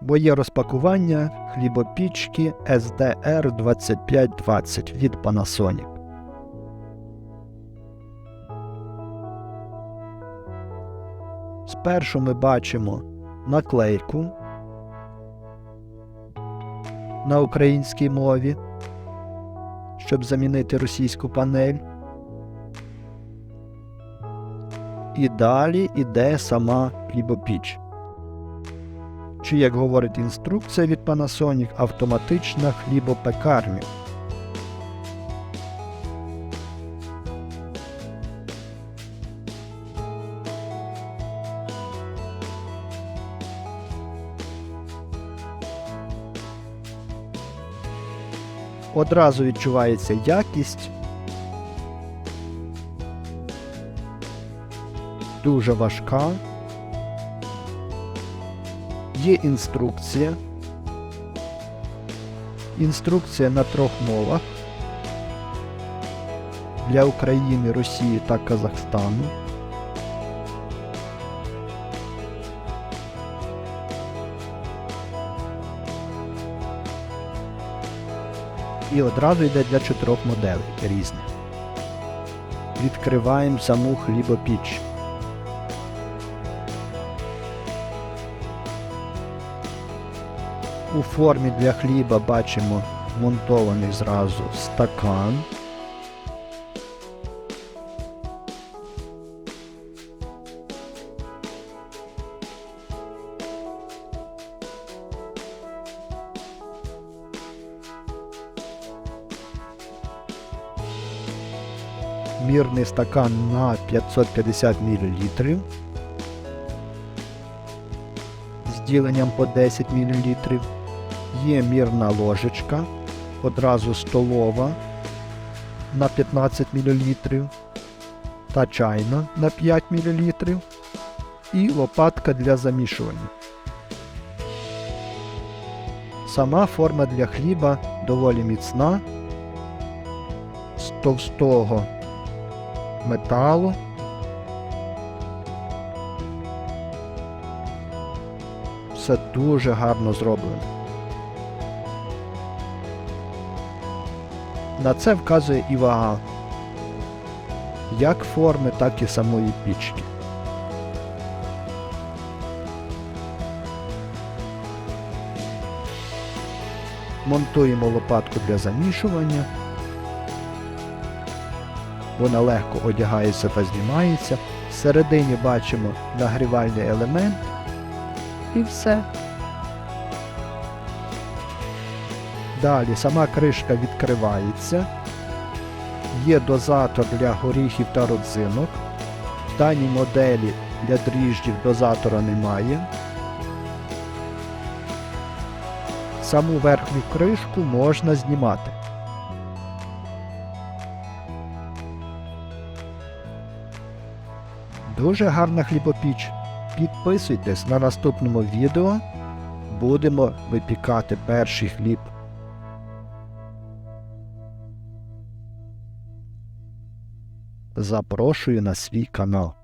бо є розпакування хлібопічки SDR 2520 від Panasonic. Спершу ми бачимо наклейку на українській мові, щоб замінити російську панель. І далі іде сама хлібопіч. Чи, як говорить інструкція від Panasonic, автоматична хлібопекарня. Одразу відчувається якість. Дуже важка. Є інструкція. Інструкція на трьох мовах для України, Росії та Казахстану. І одразу йде для чотирьох моделей різних. Відкриваємо саму хлібопіч. У формі для хліба бачимо монтований зразу стакан. Мірний стакан на 550 мл з діленням по 10 мл. Є мірна ложечка, одразу столова на 15 мл та чайна на 5 мл і лопатка для замішування. Сама форма для хліба доволі міцна, з товстого металу. Все дуже гарно зроблено. На це вказує і вага як форми, так і самої пічки. Монтуємо лопатку для замішування. Вона легко одягається та знімається. Всередині бачимо нагрівальний елемент і все. Далі сама кришка відкривається. Є дозатор для горіхів та родзинок. В даній моделі для дріжджів дозатора немає. Саму верхню кришку можна знімати. Дуже гарна хлібопіч. Підписуйтесь на наступному відео. Будемо випікати перший хліб. Запрошую на свій канал.